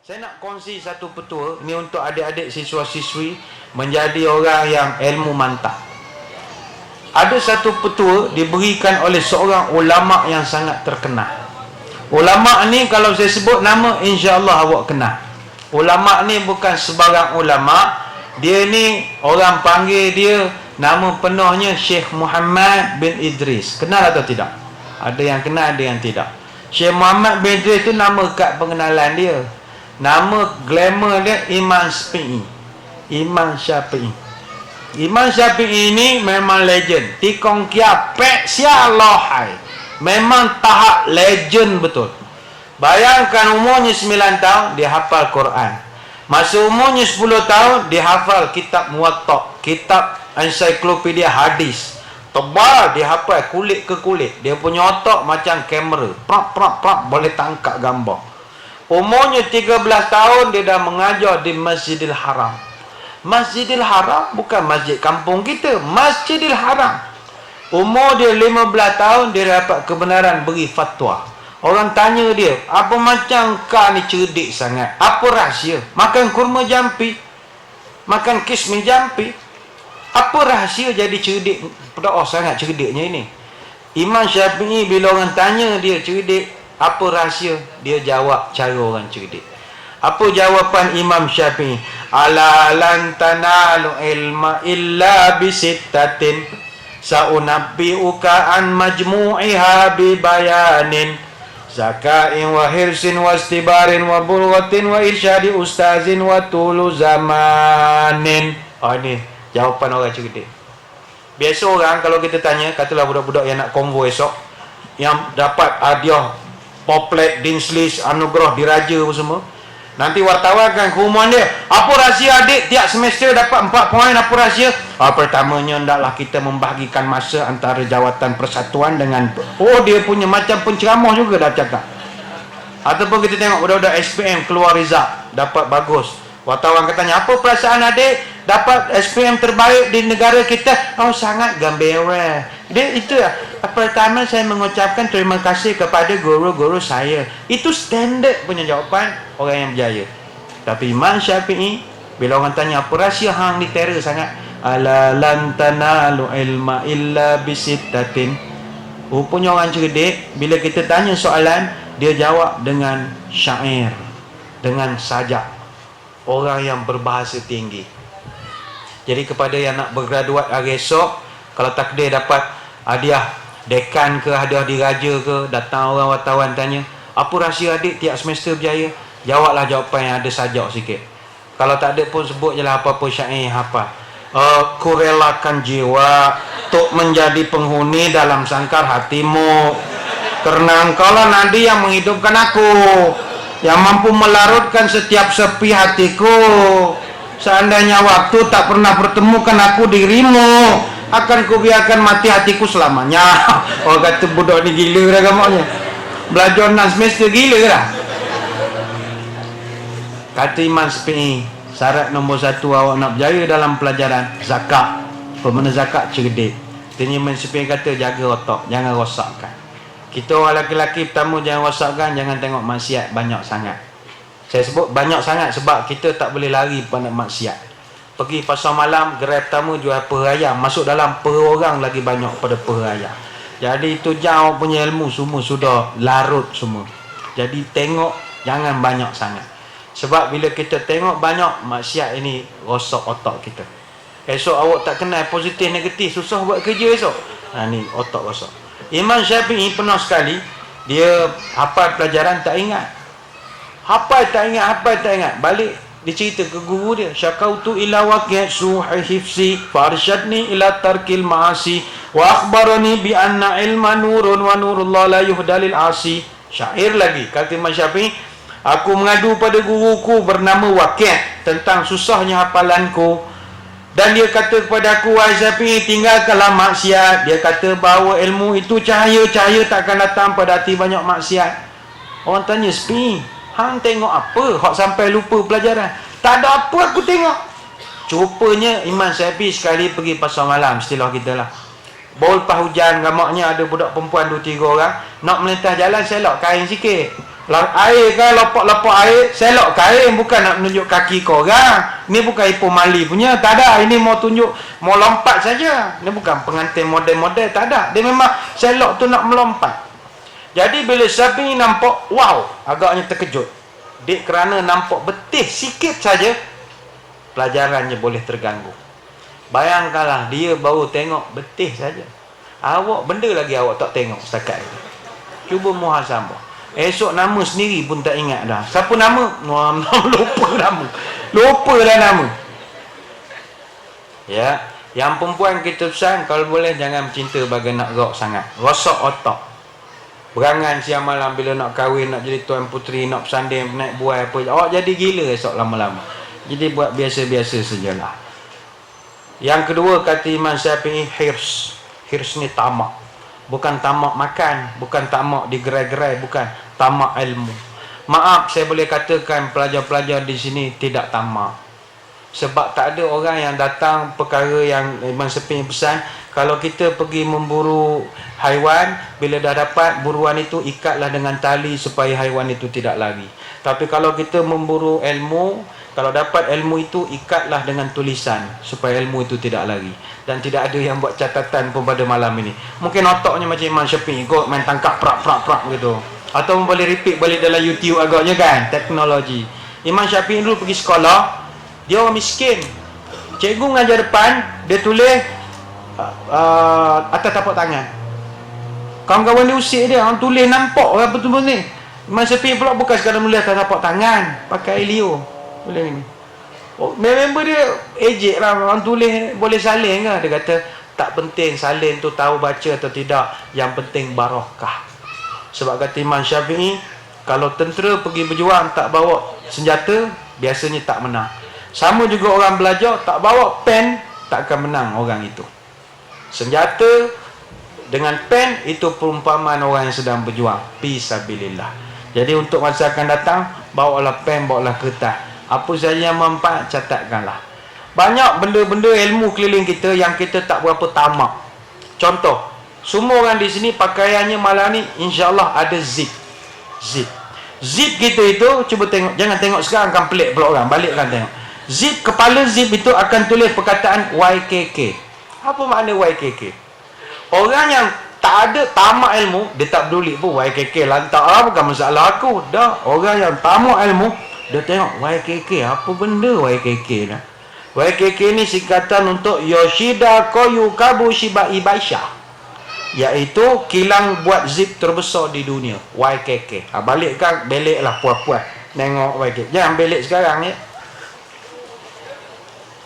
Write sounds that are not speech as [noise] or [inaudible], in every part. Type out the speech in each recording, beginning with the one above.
Saya nak kongsi satu petua Ini untuk adik-adik siswa-siswi Menjadi orang yang ilmu mantap. Ada satu petua Diberikan oleh seorang ulama yang sangat terkenal. Ulama ni kalau saya sebut nama InsyaAllah awak kenal. Ulama ni bukan sebarang ulama. Dia ni orang panggil dia Nama penuhnya Syekh Muhammad bin Idris. Kenal atau tidak? Ada yang kenal, ada yang tidak. Syekh Muhammad bin Idris tu nama kad pengenalan dia Nama glamour dia Imam Syafi'i. Imam Syafi'i. Imam Syafi'i ini memang legend. Tikong kia pek sia lohai. Memang tahap legend betul. Bayangkan umurnya 9 tahun dia hafal Quran. Masa umurnya 10 tahun dia hafal kitab Muwatta, kitab ensiklopedia hadis. Tebal dia hafal kulit ke kulit. Dia punya otak macam kamera. Prap prap prap boleh tangkap gambar. Umurnya 13 tahun dia dah mengajar di Masjidil Haram. Masjidil Haram bukan masjid kampung kita, Masjidil Haram. Umur dia 15 tahun dia dapat kebenaran beri fatwa. Orang tanya dia, apa macam kau ni cerdik sangat? Apa rahsia? Makan kurma jampi? Makan kismis jampi? Apa rahsia jadi cerdik? Oh sangat cerdiknya ini. Imam Syafi'i bila orang tanya dia cerdik, apa rahsia? Dia jawab cara orang cerdik. Apa jawapan Imam Syafi'i? Ala lan tanalu ilma illa bisittatin saunabbi'uka an majmu'iha bi bayanin zaka'in wa hirsin wa istibarin wa bulghatin wa irsyadi ustazin wa tulu zamanin. Oh ni jawapan orang cerdik. Biasa orang kalau kita tanya, katalah budak-budak yang nak konvo esok yang dapat hadiah poplet, dinslis, anugerah diraja apa semua. Nanti wartawan akan ke rumah dia. Apa rahsia adik tiap semester dapat 4 poin apa rahsia? Ah, pertamanya hendaklah kita membahagikan masa antara jawatan persatuan dengan oh dia punya macam penceramah juga dah cakap. Ataupun kita tengok budak-budak SPM keluar result dapat bagus. Wartawan katanya apa perasaan adik dapat SPM terbaik di negara kita? Oh sangat gembira. Dia itu ya. Pertama saya mengucapkan terima kasih kepada guru-guru saya. Itu standard punya jawapan orang yang berjaya. Tapi Imam Syafi'i bila orang tanya apa rahsia hang ni terror sangat? Ala lan tanalu ilma illa bisittatin. Rupanya orang cerdik bila kita tanya soalan dia jawab dengan syair dengan sajak orang yang berbahasa tinggi. Jadi kepada yang nak bergraduat hari esok kalau takdir dapat hadiah dekan ke hadiah diraja ke datang orang wartawan tanya apa rahsia adik tiap semester berjaya? Jawablah jawapan yang ada sajak sikit. Kalau tak ada pun sebut je lah apa-apa syair apa. Uh, kurelakan jiwa untuk menjadi penghuni dalam sangkar hatimu. Kerana engkau lah nanti yang menghidupkan aku yang mampu melarutkan setiap sepi hatiku seandainya waktu tak pernah pertemukan aku dirimu akan kubiarkan mati hatiku selamanya. [laughs] Oh kata budak ni gila dah gamanya belajar 6 semester gila dah. Kata Imam Syafi'i syarat nombor satu awak nak berjaya dalam pelajaran zakat. Pemana zakat cerdik. Tanya Imam Syafi'i kata jaga otak jangan rosakkan. Kita orang lelaki-lelaki pertama jangan rosakkan jangan tengok maksiat banyak sangat saya sebut banyak sangat sebab kita tak boleh lari pada maksiat. Pergi pasar malam gerai pertama jual per ayam masuk dalam per orang lagi banyak pada per ayam. Jadi itu jauh punya ilmu semua sudah larut semua. Jadi tengok jangan banyak sangat. Sebab bila kita tengok banyak maksiat ini rosak otak kita. Esok awak tak kenal positif negatif susah buat kerja esok. Ha, ni otak rosak. Imam Syafi'i pernah sekali dia hafal pelajaran tak ingat. Hafal tak ingat, hafal tak ingat. Balik dia cerita ke guru dia, syakautu ila waqi' suhi hifsi farshadni ila tarkil ma'asi wa akhbarani bi anna ilma nurun wa nurullah la yuhdalil asi. Syair lagi kata Imam Syafi'i, aku mengadu pada guruku bernama Waqi' tentang susahnya hafalanku dan dia kata kepada aku Wahai Syafi'i tinggalkanlah maksiat Dia kata bahawa ilmu itu cahaya-cahaya takkan datang pada hati banyak maksiat Orang tanya Syafi'i Hang tengok apa? Hak sampai lupa pelajaran. Tak ada apa aku tengok. Cupanya Iman Syafi'i sekali pergi pasar malam Istilah kita lah. Bol pas hujan gamaknya ada budak perempuan dua tiga orang. Nak melintas jalan selok kain sikit. Lah, air kan lopak-lopak air. Selok kain bukan nak menunjuk kaki kau orang ni bukan Ipoh Mali punya. Tak ada. Ini mau tunjuk mau lompat saja. Ni bukan pengantin model-model. Tak ada. Dia memang selok tu nak melompat jadi bila Syafi'i nampak wow agaknya terkejut dia kerana nampak betih sikit saja pelajarannya boleh terganggu bayangkanlah dia baru tengok betih saja awak benda lagi awak tak tengok setakat ini cuba muhasabah Esok nama sendiri pun tak ingat dah. Siapa nama? Wah, [laughs] lupa nama. Lupa dah nama. Ya. Yang perempuan kita pesan, kalau boleh jangan cinta bagi nak rock sangat. Rosak otak. Berangan siang malam bila nak kahwin, nak jadi tuan puteri, nak bersanding, naik buah apa. Awak jadi gila esok lama-lama. Jadi buat biasa-biasa sajalah. Yang kedua kata Imam Syafi'i, hirs. Hirs ni tamak bukan tamak makan bukan tamak digerai-gerai bukan tamak ilmu maaf saya boleh katakan pelajar-pelajar di sini tidak tamak sebab tak ada orang yang datang perkara yang Imam Seping pesan kalau kita pergi memburu haiwan bila dah dapat buruan itu ikatlah dengan tali supaya haiwan itu tidak lari. Tapi kalau kita memburu ilmu kalau dapat ilmu itu ikatlah dengan tulisan supaya ilmu itu tidak lari. Dan tidak ada yang buat catatan pun pada malam ini. Mungkin otaknya macam Imam Syafi'i kot main tangkap prak prak prak gitu. Atau boleh repeat balik dalam YouTube agaknya kan teknologi. Imam Syafi'i dulu pergi sekolah dia orang miskin. Cikgu mengajar depan dia tulis uh, atas tapak tangan. Kawan-kawan dia usik dia orang tulis nampak apa tu ni. Imam Syafi'i pula bukan sekadar menulis atas tapak tangan pakai Elio boleh ni. Oh, member dia ejek lah. Orang tulis boleh salin ke? Dia kata tak penting salin tu tahu baca atau tidak. Yang penting barakah sebab kata Imam Syafi'i kalau tentera pergi berjuang tak bawa senjata biasanya tak menang. Sama juga orang belajar tak bawa pen tak akan menang orang itu senjata dengan pen itu perumpamaan orang yang sedang berjuang. Pisabilillah jadi untuk masa akan datang bawalah pen bawalah kertas. Apa saja yang manfaat catatkanlah. Banyak benda-benda ilmu keliling kita yang kita tak berapa tamak. Contoh semua orang di sini pakaiannya malam ni insyaAllah ada zip. Zip. Zip kita itu cuba tengok jangan tengok sekarang akan pelik pula orang. Balikkan tengok. Zip kepala zip itu akan tulis perkataan YKK apa makna YKK orang yang tak ada tamak ilmu dia tak peduli pun YKK lantak. Lah bukan masalah aku. Dah orang yang tamak ilmu dia tengok YKK apa benda YKK dah YKK ni? Singkatan untuk Yoshida Koyu Kabu Shiba Ibaisha iaitu kilang buat zip terbesar di dunia YKK ha, balik kan belik lah puas-puas. Tengok YKK jangan belik sekarang ya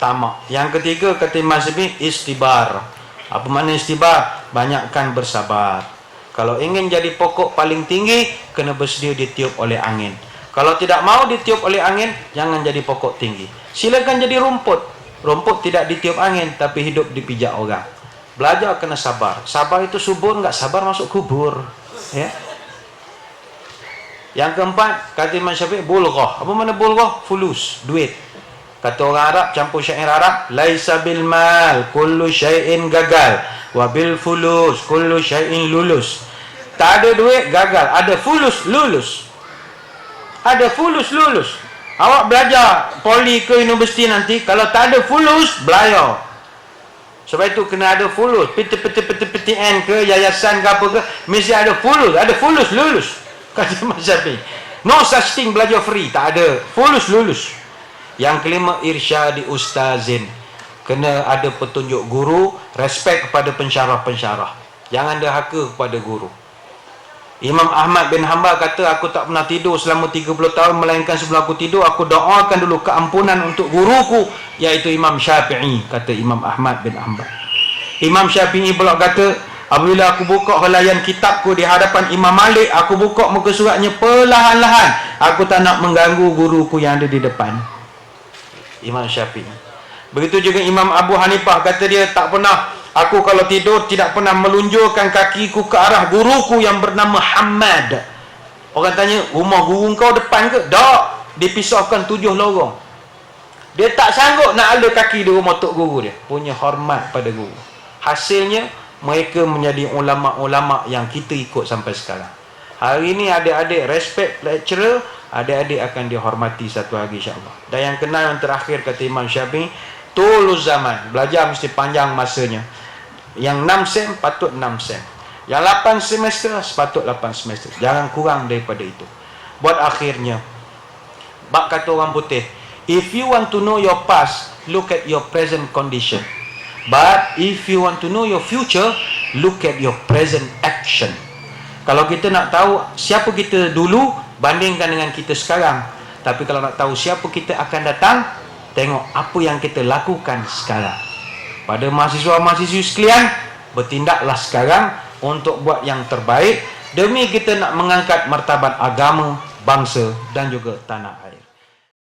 tamak yang ketiga kata Imam istibar apa makna istibar banyakkan bersabar kalau ingin jadi pokok paling tinggi kena bersedia ditiup oleh angin kalau tidak mau ditiup oleh angin, jangan jadi pokok tinggi. Silakan jadi rumput. Rumput tidak ditiup angin, tapi hidup dipijak orang. Belajar kena sabar. Sabar itu subur, enggak sabar masuk kubur. Ya. Yang keempat, kata Imam Syafiq, bulghah. Apa mana bulghah? Fulus, duit. Kata orang Arab, campur syair Arab, Laisa bil mal, kullu syai'in gagal. Wa bil fulus, kullu syai'in lulus. Tak ada duit, gagal. Ada fulus, lulus. Ada fulus lulus. Awak belajar poli ke universiti nanti kalau tak ada fulus belayar. Sebab itu kena ada fulus. PT-PT-PT-PTN ke yayasan ke apa ke mesti ada fulus. Ada fulus lulus. [laughs] Kata Mas Syafi no such thing belajar free. Tak ada. Fulus lulus yang kelima irsyadi ustazin kena ada petunjuk guru respect kepada pensyarah-pensyarah jangan derhaka kepada guru Imam Ahmad bin Hanbal kata aku tak pernah tidur selama 30 tahun melainkan sebelum aku tidur aku doakan dulu keampunan untuk guruku iaitu Imam Syafi'i kata Imam Ahmad bin Hanbal. Imam Syafi'i pula kata apabila aku buka helaian kitabku di hadapan Imam Malik aku buka muka suratnya perlahan-lahan aku tak nak mengganggu guruku yang ada di depan. Imam Syafi'i. Begitu juga Imam Abu Hanifah kata dia tak pernah Aku kalau tidur tidak pernah melunjurkan kakiku ke arah guruku yang bernama Hamad. Orang tanya, rumah guru kau depan ke? Tak. Dipisahkan tujuh lorong. Dia tak sanggup nak ala kaki di rumah tok guru dia. Punya hormat pada guru. Hasilnya, mereka menjadi ulama-ulama yang kita ikut sampai sekarang. Hari ini adik-adik respect lecturer, adik-adik akan dihormati satu hari insya-Allah. Dan yang kenal yang terakhir kata Imam Syafi'i, tulus zaman. Belajar mesti panjang masanya. Yang 6 sem patut 6 sem. Yang 8 semester sepatut 8 semester. Jangan kurang daripada itu. Buat akhirnya, bak kata orang putih, if you want to know your past, look at your present condition. But if you want to know your future, look at your present action. Kalau kita nak tahu siapa kita dulu bandingkan dengan kita sekarang. Tapi kalau nak tahu siapa kita akan datang, tengok apa yang kita lakukan sekarang. Pada mahasiswa-mahasiswi sekalian, bertindaklah sekarang untuk buat yang terbaik demi kita nak mengangkat martabat agama, bangsa dan juga tanah air.